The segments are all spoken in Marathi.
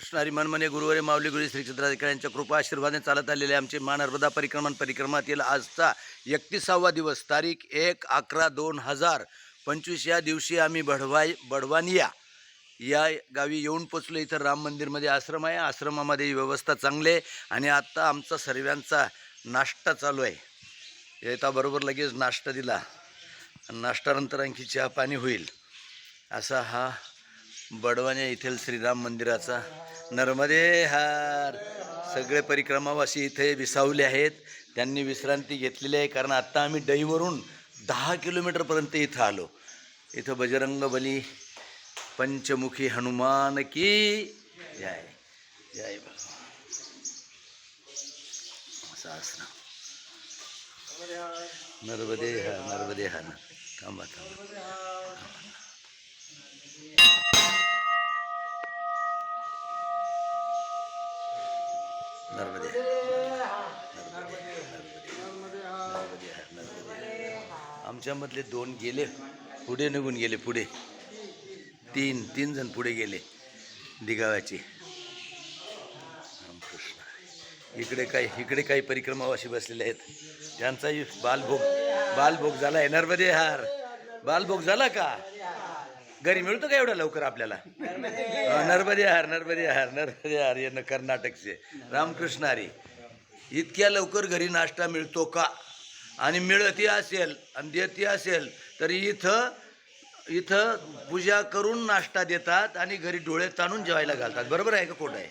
कृष्ण हरी मनमने गुरुवारी माऊली गुरु श्री यांच्या कृपा आशीर्वादाने चालत आलेले आमचे महानर्मदा परिक्रमण परिक्रमातील आजचा एकतीसावा दिवस तारीख एक अकरा दोन हजार पंचवीस. या दिवशी आम्ही बढवाय बढवानिया या गावी येऊन पोचलो. इथं राम मंदिरमध्ये आश्रम आहे. आश्रमामध्ये व्यवस्था चांगली आहे आणि आत्ता आमचा सर्वांचा नाश्ता चालू आहे. येताबरोबर लगेच नाश्ता दिला. आणि नाश्त्यानंतर आणखी चहा पाणी होईल. असा हा बडवाने येथील श्रीराम मंदिराचा. नर्मदे हार सगळे परिक्रमावासी इथे विसावले आहेत. त्यांनी विश्रांती घेतलेली आहे कारण आत्ता आम्ही डईवरून दहा किलोमीटरपर्यंत इथं आलो. इथं बजरंग बली पंचमुखी हनुमान की जय. जय भगवान. असं असणं नर्मदे हा नर्मदे हा ना थांबा थांबा. नर्मदे. आमच्यामधले दोन गेले पुढे निघून गेले पुढे. तीन तीन जण पुढे गेले दिगाव्याचे. रामकृष्ण. इकडे काही इकडे काही परिक्रमावाशी बसलेले आहेत. त्यांचाही बालभोग बालभोग झाला आहे नर्मदे हार. बालभोग झाला का? घरी मिळतो का एवढा लवकर आपल्याला? नर्मदे हार नर्मदे हार नर्मदे हार हे न कर्नाटकचे. रामकृष्ण हरी इतक्या लवकर घरी नाश्ता मिळतो का? आणि मिळती असेल आणि देती असेल तर इथं इथं पूजा करून नाश्ता देतात आणि घरी डोळे ताणून जेवायला घालतात. बरोबर आहे का खोटं आहे?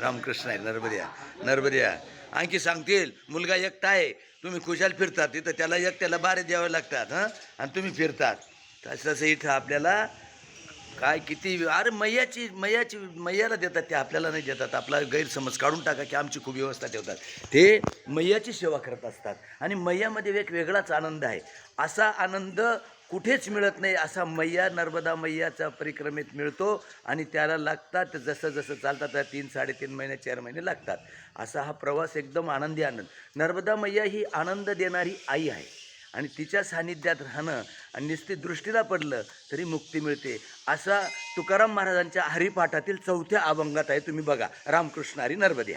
रामकृष्ण आहे नर्मद्या नर्मद्या आणखी सांगतील मुलगा एकटा आहे तुम्ही खुशाल फिरतात तिथं त्याला एक त्याला बारे द्यावे लागतात हां? आणि तुम्ही फिरतात. तसं तसं इथं आपल्याला काय किती अरे मैयाची मैयाची मैयाला देतात ते आपल्याला नाही देतात. आपला गैरसमज काढून टाका की आमची खूप व्यवस्था ठेवतात. ते मैयाची सेवा करत असतात. आणि मैयामध्ये एक वेगळाच आनंद आहे. असा आनंद कुठेच मिळत नाही. असा मैया नर्मदा मैयाचा परिक्रमेत मिळतो आणि त्याला लागतात जसं जसं चालतात त्या तीन साडेतीन महिने चार महिने लागतात. असा हा प्रवास एकदम आनंदी आनंद. नर्मदा मैया ही आनंद देणारी आई आहे. आणि तिच्या सान्निध्यात राहणं आणि नुसती दृष्टीला पडलं तरी मुक्ती मिळते. असा तुकाराम महाराजांच्या हरिपाठातील चौथ्या अभंगात आहे तुम्ही बघा. रामकृष्ण हरी नर्मदे